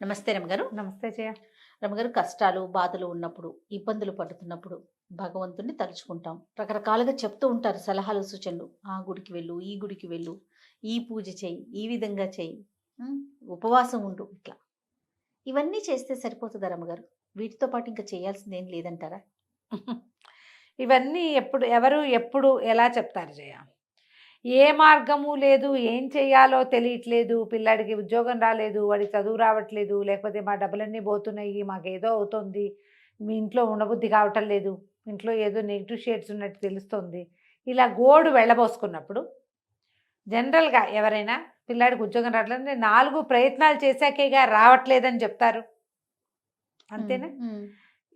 నమస్తే రమగారు. నమస్తే జయ. రమగారు కష్టాలు బాధలు ఉన్నప్పుడు ఇబ్బందులు పడుతున్నప్పుడు భగవంతుణ్ణి తలుచుకుంటాం. రకరకాలుగా చెప్తూ ఉంటారు సలహాలు సూచనలు. ఆ గుడికి వెళ్ళు ఈ గుడికి వెళ్ళు ఈ పూజ చేయి ఈ విధంగా చేయి. ఉపవాసం ఉండు ఇట్లా. ఇవన్నీ చేస్తే సరిపోతుందా రమగారు? వీటితో పాటు ఇంకా చేయాల్సింది ఏం లేదంటారా? ఇవన్నీ ఎప్పుడు ఎవరు ఎప్పుడు ఎలా చెప్తారు జయ? ఏ మార్గము లేదు ఏం చేయాలో తెలియట్లేదు పిల్లాడికి ఉద్యోగం రాలేదు వాడికి చదువు రావట్లేదు లేకపోతే మా డబ్బులన్నీ పోతున్నాయి మాకు ఏదో అవుతుంది మీ ఇంట్లో ఉండబుద్ధి కావటం లేదు ఇంట్లో ఏదో నెగిటివ్ షేడ్స్ ఉన్నట్టు తెలుస్తుంది. ఇలా గోడు వెళ్ళబోసుకున్నప్పుడు జనరల్గా ఎవరైనా పిల్లాడికి ఉద్యోగం రావట్లేదు నాలుగు ప్రయత్నాలు చేశాకేగా రావట్లేదని చెప్తారు. అంతేనా?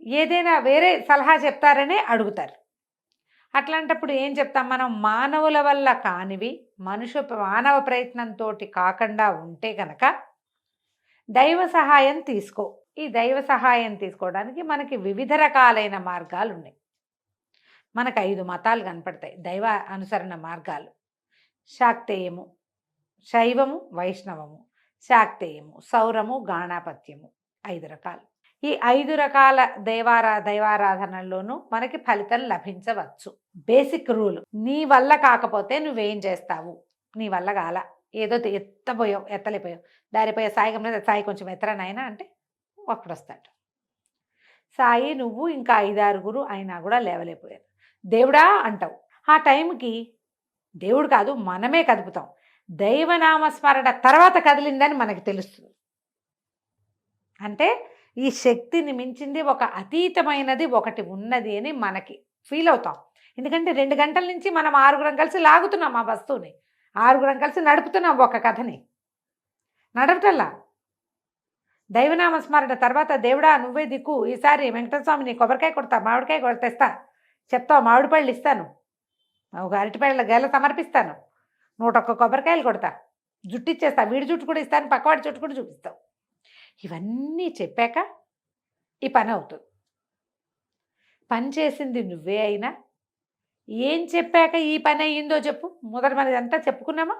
ఏదైనా వేరే సలహా చెప్తారనే అడుగుతారు. అట్లాంటప్పుడు ఏం చెప్తాం? మనం మానవుల వల్ల కానివి మనుషు మానవ ప్రయత్నంతో కాకుండా ఉంటే కనుక దైవ సహాయం తీసుకో. ఈ దైవ సహాయం తీసుకోవడానికి మనకి వివిధ రకాలైన మార్గాలు ఉన్నాయి మనకు ఐదు మతాలు కనపడతాయి. దైవ అనుసరణ మార్గాలు. శాక్తేయము శైవము వైష్ణవము. శాక్తేయము సౌరము గాణాపత్యము. ఐదు రకాలు. ఈ ఐదు రకాల దేవారా దైవారాధనల్లోనూ మనకి ఫలితం లభించవచ్చు. బేసిక్ రూల్ నీ వల్ల కాకపోతే నువ్వేం చేస్తావు? నీ వల్ల కాల. ఏదో ఎత్తపోయావు ఎత్తలేపోయావు దారిపోయే సాయి గమనించి సాయి కొంచెం ఎత్తరా అంటే ఒకడు వస్తాడు సాయి నువ్వు ఇంకా ఐదారుగురు అయినా కూడా లేవలేకపోయారు. దేవుడా అంటావు. ఆ టైంకి దేవుడు కాదు మనమే కదుపుతాం. దైవనామస్మరణ తర్వాత కదిలిందని మనకి తెలుస్తుంది. అంటే ఈ శక్తిని మించింది ఒక అతీతమైనది ఒకటి ఉన్నది అని మనకి ఫీల్ అవుతాం. ఎందుకంటే రెండు గంటల నుంచి మనం ఆరుగురం కలిసి లాగుతున్నాం ఆ వస్తువుని. ఆరుగురం కలిసి నడుపుతున్నాం ఒక కథని. నడపటల్లా దైవనామ స్మరణ తర్వాత దేవుడా నువ్వే దిక్కు. ఈసారి వెంకటస్వామి నీ కొబ్బరికాయ కొడతా మామిడికాయ కొడ తెస్తా. చెప్తావు మామిడి పళ్ళు ఇస్తాను. ఒక అరటిపళ్ళ గెల సమర్పిస్తాను. నూట ఒక్క కొబ్బరికాయలు కొడతా. జుట్టు ఇచ్చేస్తా వీడి జుట్టు కూడా ఇస్తాను పక్కవాడి జుట్టు కూడా చూపిస్తావు. ఇవన్నీ చెప్పాక ఈ పని అవుతుంది. పని చేసింది నువ్వే అయినా ఏం చెప్పాక ఈ పని అయ్యిందో చెప్పు. మొదట మనది అంతా చెప్పుకున్నామా?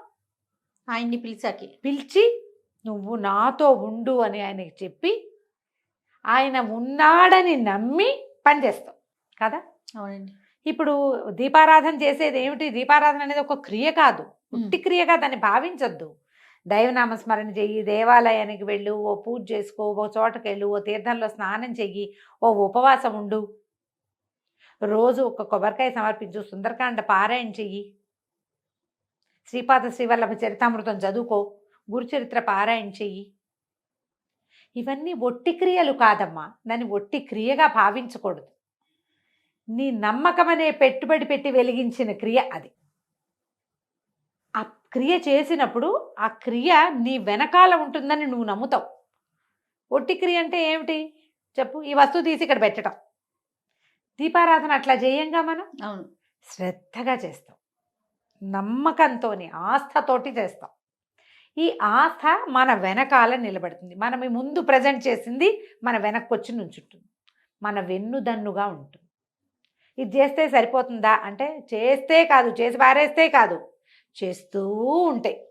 ఆయన్ని పిలిచాకి. పిలిచి నువ్వు నాతో ఉండు అని ఆయనకి చెప్పి ఆయన ఉన్నాడని నమ్మి పని చేస్తావు. కదా? అవునండి. ఇప్పుడు దీపారాధన చేసేది ఏమిటి? దీపారాధన అనేది ఒక క్రియ కాదు. ఉట్టి క్రియగా దాన్ని భావించొద్దు. దైవనామస్మరణ చెయ్యి దేవాలయానికి వెళ్ళు ఓ పూజ చేసుకో ఓ చోటకి వెళ్ళు ఓ తీర్థంలో స్నానం చెయ్యి ఓ ఉపవాసం ఉండు. రోజు ఒక కొబ్బరికాయ సమర్పించు సుందరకాండ పారాయణ చెయ్యి. శ్రీపాద శ్రీవల్లభ చరితామృతం చదువుకో గురుచరిత్ర పారాయణ చెయ్యి. ఇవన్నీ ఒట్టి క్రియలు కాదమ్మా దాన్ని ఒట్టి క్రియగా భావించకూడదు. నీ నమ్మకం అనే పెట్టుబడి పెట్టి వెలిగించిన క్రియ అది. క్రియ చేసినప్పుడు ఆ క్రియ నీ వెనకాల ఉంటుందని నువ్వు నమ్ముతావు. ఒట్టి క్రియ అంటే ఏమిటి? చెప్పు. ఈ వస్తువు తీసి ఇక్కడ పెట్టడం దీపారాధన అట్లా చేయంగా మనం? అవును. శ్రద్ధగా చేస్తాం. నమ్మకంతోని ఆస్థతోటి చేస్తాం. ఈ ఆస్థ మన వెనకాల నిలబడుతుంది. మనం ముందు ప్రజెంట్ చేసింది మన వెనక్కి వచ్చి నుంచుంటుంది. మన వెన్నుదన్నుగా ఉంటుంది. ఇది చేస్తే సరిపోతుందా? అంటే చేస్తే కాదు. చేసి పారేస్తే కాదు. చేస్తూ ఉంటాయి.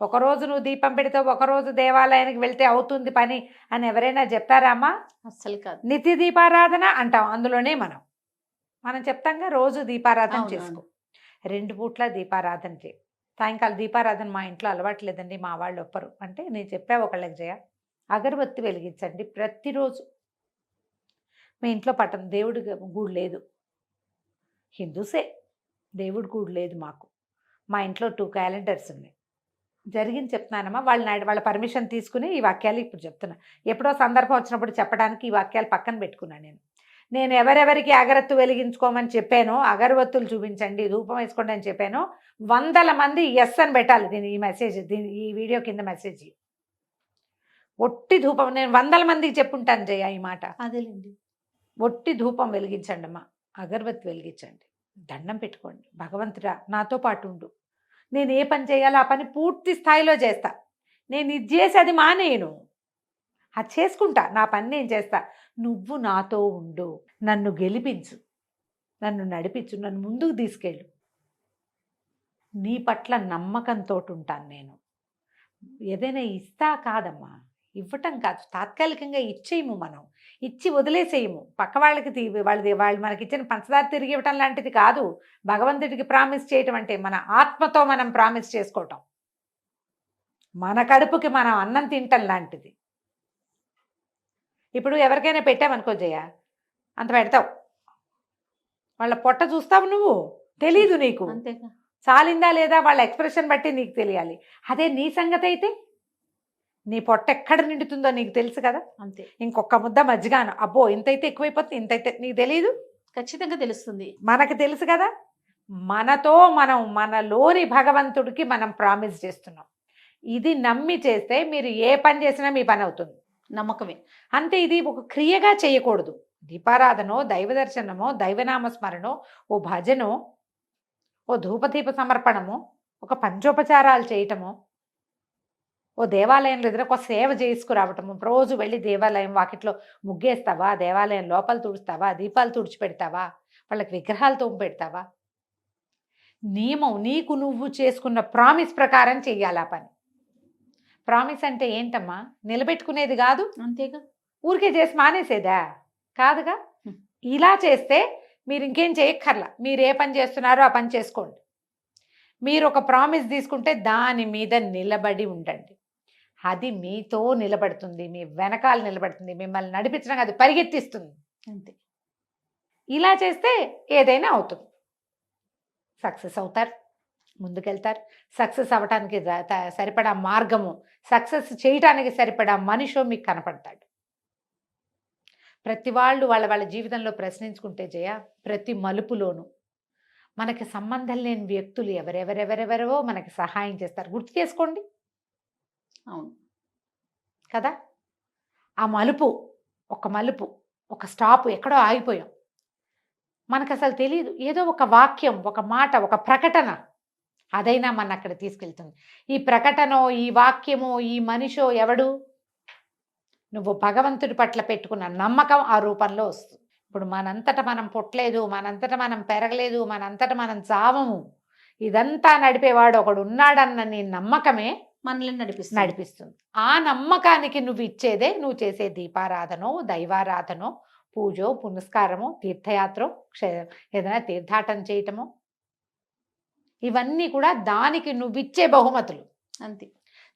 ఒకరోజు నువ్వు దీపం పెడితే ఒకరోజు దేవాలయానికి వెళ్తే అవుతుంది పని అని ఎవరైనా చెప్తారా అమ్మా? అస్సలు కాదు. నిత్య దీపారాధన అంటాం అందులోనే మనం. మనం చెప్తాంగా రోజు దీపారాధన చేసుకో. రెండు పూట్ల దీపారాధన చేయి. సాయంకాలం దీపారాధన మా ఇంట్లో అలవాట్లేదండి మా వాళ్ళు ఒప్పరు. అంటే నేను చెప్పా ఒకళ్ళకి చేయ అగరబత్తి వెలిగించండి ప్రతిరోజు. మీ ఇంట్లో పట్టం దేవుడి గూడు లేదు. హిందూసే దేవుడి గూడు లేదు మాకు. మా ఇంట్లో టూ క్యాలెండర్స్ ఉన్నాయి. జరిగింది చెప్తున్నానమ్మా వాళ్ళ నాయుడు వాళ్ళ పర్మిషన్ తీసుకుని ఈ వాక్యాలు ఇప్పుడు చెప్తున్నా. ఎప్పుడో సందర్భం వచ్చినప్పుడు చెప్పడానికి ఈ వాక్యాలు పక్కన పెట్టుకున్నాను నేను. నేను ఎవరెవరికి అగరత్తు వెలిగించుకోమని చెప్పానో అగరవత్తులు చూపించండి ధూపం వేసుకోండి అని చెప్పానో వందల మంది ఎస్ అని పెట్టాలి దీని ఈ మెసేజ్ దీని ఈ వీడియో కింద మెసేజ్ ఒట్టి ధూపం నేను వందల మందికి చెప్పుంటాను జయ ఈ మాట. అదేలేండి. ఒట్టి ధూపం వెలిగించండి అమ్మా అగరబత్తి వెలిగించండి. దండం పెట్టుకోండి. భగవంతుడా నాతో పాటు ఉండు. నేను ఏ పని చేయాలో ఆ పని పూర్తి స్థాయిలో చేస్తా. నేను ఇది చేసి అది మానేయను అది చేసుకుంటా. నా పని నేను చేస్తా. నువ్వు నాతో ఉండు. నన్ను గెలిపించు. నన్ను నడిపించు. నన్ను ముందుకు తీసుకెళ్ళు. నీ పట్ల నమ్మకంతో ఉంటాను నేను. ఏదైనా ఇస్తా కాదమ్మా. ఇవ్వటం కాదు. తాత్కాలికంగా ఇచ్చేయము మనం. ఇచ్చి వదిలేసేయము. పక్క వాళ్ళకి వాళ్ళది వాళ్ళు మనకి ఇచ్చిన పంచదార తిరిగి ఇవ్వటం లాంటిది కాదు. భగవంతుడికి ప్రామిస్ చేయటం అంటే మన ఆత్మతో మనం ప్రామిస్ చేసుకోవటం. మన కడుపుకి మనం అన్నం తింటం లాంటిది. ఇప్పుడు ఎవరికైనా పెట్టామనుకో జయ అంత పెడతావు. వాళ్ళ పొట్ట చూస్తావు నువ్వు? తెలీదు నీకు. చాలిందా లేదా వాళ్ళ ఎక్స్ప్రెషన్ బట్టి నీకు తెలియాలి. అదే నీ సంగతి అయితే నీ పొట్ట ఎక్కడ నిండుతుందో నీకు తెలుసు కదా? అంతే. ఇంకొక ముద్ద మజ్జిగాను. అబ్బో ఇంతైతే ఎక్కువైపోతుంది ఇంతైతే నీకు తెలియదు ఖచ్చితంగా తెలుస్తుంది. మనకు తెలుసు కదా? మనతో మనం మనలోని భగవంతుడికి మనం ప్రామిస్ చేస్తున్నాం. ఇది నమ్మి చేస్తే మీరు ఏ పని చేసినా మీ పని అవుతుంది. నమ్మకమే. అంతే ఇది ఒక క్రియగా చేయకూడదు. దీపారాధనో దైవ దర్శనమో దైవనామ స్మరణో ఓ భజనో ఓ ధూపదీప సమర్పణమో ఒక పంచోపచారాలు చేయటమో ఓ దేవాలయంలో ఎదురు ఒక సేవ చేసుకురావటము. రోజు వెళ్ళి దేవాలయం వాకిట్లో ముగ్గేస్తావా? దేవాలయం లోపల తుడుస్తావా? దీపాలు తుడిచిపెడతావా? వాళ్ళకి విగ్రహాలు తోము పెడతావా? నియమం నీకు నువ్వు చేసుకున్న ప్రామిస్ ప్రకారం చెయ్యాలి ఆ పని. ప్రామిస్ అంటే ఏంటమ్మా? నిలబెట్టుకునేది కాదు. అంతేగా. ఊరికే చేసి మానేసేదా? కాదుగా. ఇలా చేస్తే మీరు ఇంకేం చేయక్కర్లా. మీరు ఏ పని చేస్తున్నారో ఆ పని చేసుకోండి. మీరు ఒక ప్రామిస్ తీసుకుంటే దాని మీద నిలబడి ఉండండి. అది మీతో నిలబడుతుంది మీ వెనకాల నిలబడుతుంది మిమ్మల్ని నడిపించడం అది పరిగెత్తిస్తుంది. అంతే. ఇలా చేస్తే ఏదైనా అవుతుంది. సక్సెస్ అవుతారు ముందుకెళ్తారు. సక్సెస్ అవ్వటానికి సరిపడా మార్గము సక్సెస్ చేయటానికి సరిపడా మనిషో మీకు కనపడతాడు. ప్రతి వాళ్ళు వాళ్ళ వాళ్ళ జీవితంలో ప్రశ్నించుకుంటే జయ ప్రతి మలుపులోనూ మనకి సంబంధం లేని వ్యక్తులు ఎవరెవరెవరెవరో మనకి సహాయం చేస్తారు. గుర్తు చేసుకోండి. అవును. కదా? ఆ మలుపు ఒక మలుపు ఒక స్టాప్ ఎక్కడో ఆగిపోయాం. మనకు అసలు తెలియదు ఏదో ఒక వాక్యం ఒక మాట ఒక ప్రకటన అదైనా మన అక్కడ తీసుకెళ్తుంది. ఈ ప్రకటనో ఈ వాక్యమో ఈ మనిషో ఎవడు? నువ్వు భగవంతుడి పట్ల పెట్టుకున్న నమ్మకం ఆ రూపంలో వస్తుంది. ఇప్పుడు మనంతట మనం పుట్టలేదు మనంతట మనం పెరగలేదు మనంతట మనం చావము. ఇదంతా నడిపేవాడు ఒకడు ఉన్నాడన్న నీ నమ్మకమే మనల్ని నడిపిస్తుంది. నడిపిస్తుంది. ఆ నమ్మకానికి నువ్వు ఇచ్చేదే నువ్వు చేసే దీపారాధనో దైవారాధనో పూజో పునస్కారమో తీర్థయాత్రో ఏదైనా తీర్థాటన చేయటమో ఇవన్నీ కూడా దానికి నువ్విచ్చే బహుమతులు. అంతే.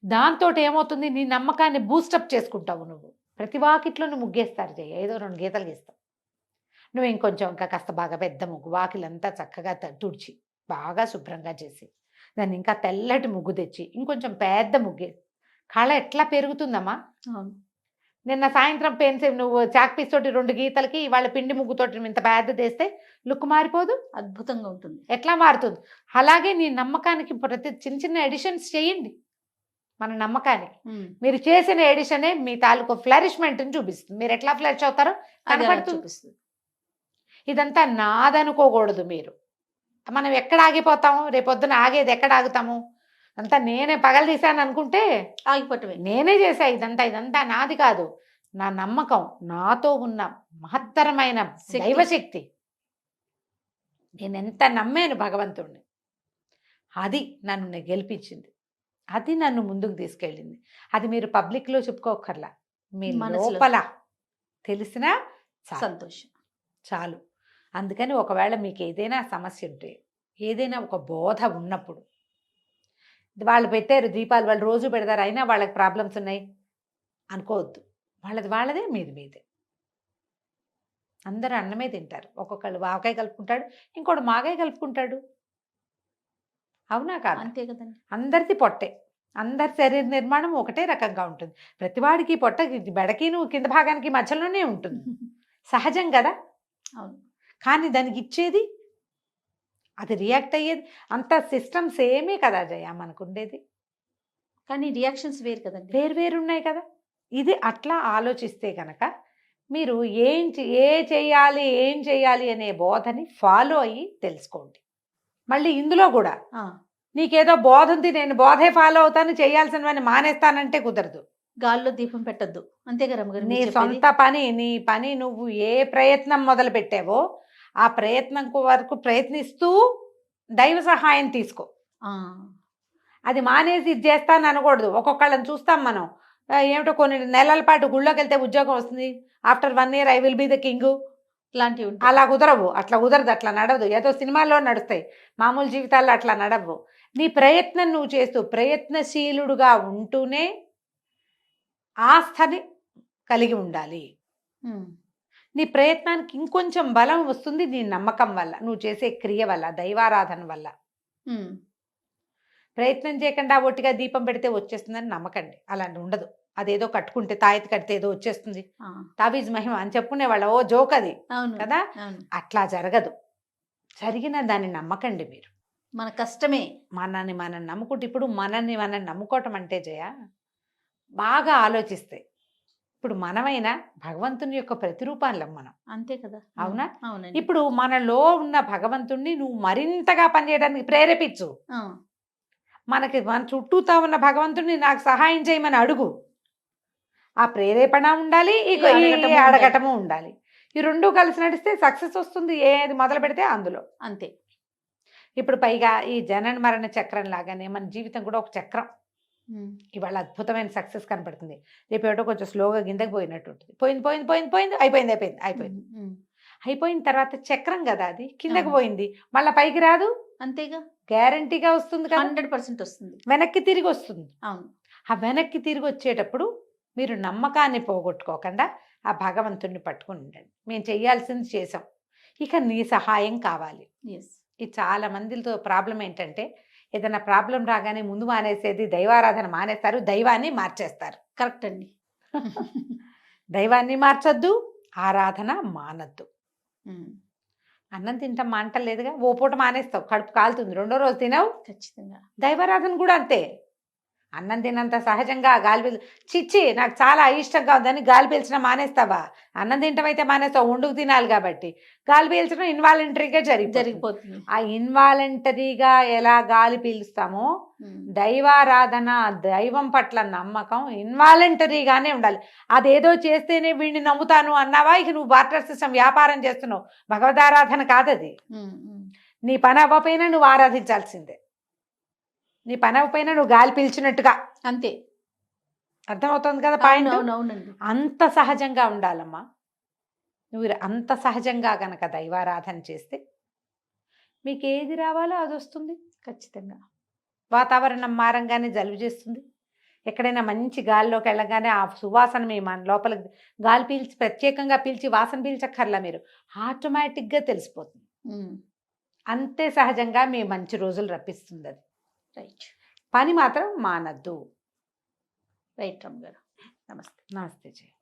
దాంతో ఏమవుతుంది? నీ నమ్మకాన్ని బూస్టప్ చేసుకుంటావు నువ్వు. ప్రతి వాకిట్లో నువ్వు ముగ్గేస్తారు జయ. ఏదో రెండు గీతలు గీస్తావు. నువ్వు ఇంకొంచెం ఇంకా కాస్త బాగా పెద్ద ముగ్గు వాకిలంతా చక్కగా తుడిచి బాగా శుభ్రంగా చేసి దాన్ని ఇంకా తెల్లటి ముగ్గు తెచ్చి ఇంకొంచెం పెద్ద ముగ్గే. కళ ఎట్లా పెరుగుతుందమ్మా? నిన్న సాయంత్రం పెన్సిల్ నువ్వు చాక్ పీస్ తోటి రెండు గీతలకి ఇవాళ పిండి ముగ్గుతోటి ఇంత పెద్దది వేస్తే లుక్ మారిపోదు? అద్భుతంగా ఉంటుంది. ఎట్లా మారుతుంది? అలాగే నీ నమ్మకానికి ప్రతి చిన్న చిన్న ఎడిషన్స్ చేయండి. మన నమ్మకానికి. మీరు చేసిన ఎడిషనే మీ తాలూకు ఫ్లరిష్మెంట్ని చూపిస్తుంది. మీరు ఎట్లా ఫ్లరిష్ అవుతారో కనపడుతుంది. చూపిస్తుంది. ఇదంతా నాదనుకోకూడదు మీరు. మనం ఎక్కడ ఆగిపోతాము? రేపొద్దున ఆగేది ఎక్కడ ఆగుతాము? అంతా నేనే పగలు తీశాను అనుకుంటే ఆగిపోవటమే. నేనే చేశా ఇదంతా ఇదంతా నాది కాదు. నా నమ్మకం నాతో ఉన్న మహత్తరమైన శక్తి. దైవశక్తి. నేను ఎంత నమ్మాను భగవంతుడిని అది నన్ను గెలిపించింది. అది నన్ను ముందుకు తీసుకెళ్ళింది. అది మీరు పబ్లిక్లో చెప్పుకోకర్లా మీ. లోపల తెలిసినా. సంతోషం. చాలు. అందుకని ఒకవేళ మీకు ఏదైనా సమస్య ఉంటే ఏదైనా ఒక బోధ ఉన్నప్పుడు వాళ్ళు పెట్టారు దీపాలు వాళ్ళు రోజు పెడతారు అయినా వాళ్ళకి ప్రాబ్లమ్స్ ఉన్నాయి అనుకోవద్దు. వాళ్ళది వాళ్ళదే మీది మీదే. అందరూ అన్నమే తింటారు. ఒక్కొక్కళ్ళు ఆవకాయ కలుపుకుంటాడు ఇంకోటి మాగాయ కలుపుకుంటాడు. అవునా కాదు? అంతే కదండి. అందరిది పొట్టే. అందరి శరీర నిర్మాణం ఒకటే రకంగా ఉంటుంది. ప్రతివాడికి పొట్ట బెడకిను కింద భాగానికి మధ్యలోనే ఉంటుంది. సహజం కదా? అవును. కానీ దానికి ఇచ్చేది అది రియాక్ట్ అయ్యేది. అంత సిస్టమ్స్ ఏమీ కదా జయ మనకు ఉండేది. కానీ రియాక్షన్స్ వేరు కదండి. వేరు వేరు ఉన్నాయి కదా. ఇది అట్లా ఆలోచిస్తే కనుక మీరు ఏం ఏ చేయాలి ఏం చేయాలి అనే బోధని ఫాలో అయ్యి తెలుసుకోండి. మళ్ళీ ఇందులో కూడా నీకేదో బోధ ఉంది నేను బోధే ఫాలో అవుతాను చేయాల్సినవన్నీ మానేస్తానంటే కుదరదు. గాల్లో దీపం పెట్టద్దు. అంతేగా రమ్మగారు నీ? సొంత పని నీ పని నువ్వు ఏ ప్రయత్నం మొదలు పెట్టావో ఆ ప్రయత్నం వరకు ప్రయత్నిస్తూ దైవ సహాయం తీసుకో. అది మానేసి ఇది చేస్తాను అనకూడదు. ఒక్కొక్కళ్ళని చూస్తాం మనం. ఏమిటో కొన్ని నెలల పాటు గుళ్ళోకి వెళ్తే ఉద్యోగం వస్తుంది. After one year I will be the king. ఇట్లాంటివి. అలా కుదరవు. అట్లా కుదరదు. అట్లా నడవదు. ఏదో సినిమాల్లో నడుస్తాయి. మామూలు జీవితాల్లో అట్లా నడవవు. నీ ప్రయత్నం నువ్వు చేస్తూ ప్రయత్నశీలుడుగా ఉంటూనే ఆస్థని కలిగి ఉండాలి. నీ ప్రయత్నానికి ఇంకొంచెం బలం వస్తుంది నీ నమ్మకం వల్ల నువ్వు చేసే క్రియ వల్ల దైవారాధన వల్ల. ప్రయత్నం చేయకుండా ఒట్టిగా దీపం పెడితే వచ్చేస్తుందని నమ్మకండి. అలాంటి ఉండదు. అదేదో కట్టుకుంటే తాయెత్తు కడితే ఏదో వచ్చేస్తుంది. తాబీజ్ మహిమ అని చెప్పుకునేవాళ్ళ ఓ జోక్ అది. కదా? అట్లా జరగదు. జరిగిన దాన్ని నమ్మకండి మీరు. మన కష్టమే. మనల్ని మనం నమ్ముకుంటే ఇప్పుడు మనల్ని మనం నమ్ముకోవటం అంటే జయ బాగా ఆలోచిస్తే ఇప్పుడు మనమైనా భగవంతుని యొక్క ప్రతిరూపాలం మనం. అంతే కదా. అవునా? అవునండి. ఇప్పుడు మనలో ఉన్న భగవంతుణ్ణి నువ్వు మరింతగా పనిచేయడానికి ప్రేరేపించు. మనకి మన చుట్టూతా ఉన్న భగవంతుడిని నాకు సహాయం చేయమని అడుగు. ఆ ప్రేరేపణ ఉండాలి ఈ అడగటము ఉండాలి. ఈ రెండు కలిసి నడిస్తే సక్సెస్ వస్తుంది ఏది మొదలు పెడితే అందులో. అంతే. ఇప్పుడు పైగా ఈ జనన మరణ చక్రం లాగానే మన జీవితం కూడా ఒక చక్రం. ఇవాళ అద్భుతమైన సక్సెస్ కనపడుతుంది. రేపు ఏటో కొంచెం స్లోగా కిందకి పోయినట్టు ఉంటుంది. పోయింది పోయింది పోయింది పోయింది అయిపోయింది అయిపోయింది అయిపోయింది. అయిపోయిన తర్వాత చక్రం కదా అది కిందకి. పోయింది. మళ్ళీ పైకి రాదు? అంతేగా. గ్యారంటీగా వస్తుంది హండ్రెడ్ పర్సెంట్ వస్తుంది. వెనక్కి తిరిగి వస్తుంది. అవును. ఆ వెనక్కి తిరిగి వచ్చేటప్పుడు మీరు నమ్మకాన్ని పోగొట్టుకోకుండా ఆ భగవంతుడిని పట్టుకుని ఉండండి. మేము చేయాల్సింది చేసాం ఇక నీ సహాయం కావాలి. ఈ చాలా మందితో ప్రాబ్లం ఏంటంటే ఏదైనా ప్రాబ్లం రాగానే ముందు మానేసేది దైవారాధన మానేస్తారు దైవాన్ని మార్చేస్తారు. కరెక్ట్ అండి. దైవాన్ని మార్చొద్దు ఆరాధన మానద్దు. అన్నం తింటాం మాంటలేదుగా ఓ పూట మానేస్తావు కడుపు కాలుతుంది రెండో రోజు తినవు. ఖచ్చితంగా. దైవారాధన కూడా అంతే. అన్నం తినంత సహజంగా గాలి పీల్ చిచ్చి నాకు చాలా అయిష్టంగా ఉందని గాలి పీల్చడం మానేస్తావా? అన్నం తింటమైతే మానేస్తావు వండుకు తినాలి కాబట్టి. గాలి పీల్చడం ఇన్వాలంటరీగా జరిగి జరిగిపోతుంది. ఆ ఇన్వాలంటరీగా ఎలా గాలి పీలుస్తామో దైవారాధన దైవం పట్ల నమ్మకం ఇన్వాలంటరీగానే ఉండాలి. అదేదో చేస్తేనే వీడిని నమ్ముతాను అన్నావా? ఇక నువ్వు బార్టర్ సిస్టమ్ వ్యాపారం చేస్తున్నావు. భగవదారాధన కాదది. ఉమ్, ఉమ్, నీ పని అవ్వపోయినా నువ్వు ఆరాధించాల్సిందే. నీ పని అవ్వపోయినా నువ్వు గాలి పీల్చినట్టుగా. అంతే. అర్థమవుతుంది కదా పాయింట్? అవునండి. అంత సహజంగా ఉండాలమ్మా. నువ్వు అంత సహజంగా గనక దైవారాధన చేస్తే మీకు ఏది రావాలో అది వస్తుంది. ఖచ్చితంగా. వాతావరణం మారంగానే జలుబు చేస్తుంది. ఎక్కడైనా మంచి గాలిలోకి వెళ్ళగానే ఆ సువాసన మీ మన లోపలికి గాలి పీల్చి ప్రత్యేకంగా పీల్చి వాసన పీల్చక్కర్లా మీరు. ఆటోమేటిక్గా తెలిసిపోతుంది. అంతే సహజంగా మీ మంచి రోజులు రప్పిస్తుంది అది. రైట్. పని మాత్రం మానద్దు. రైట్ రమ్ గారు. నమస్తే. నమస్తే జయ.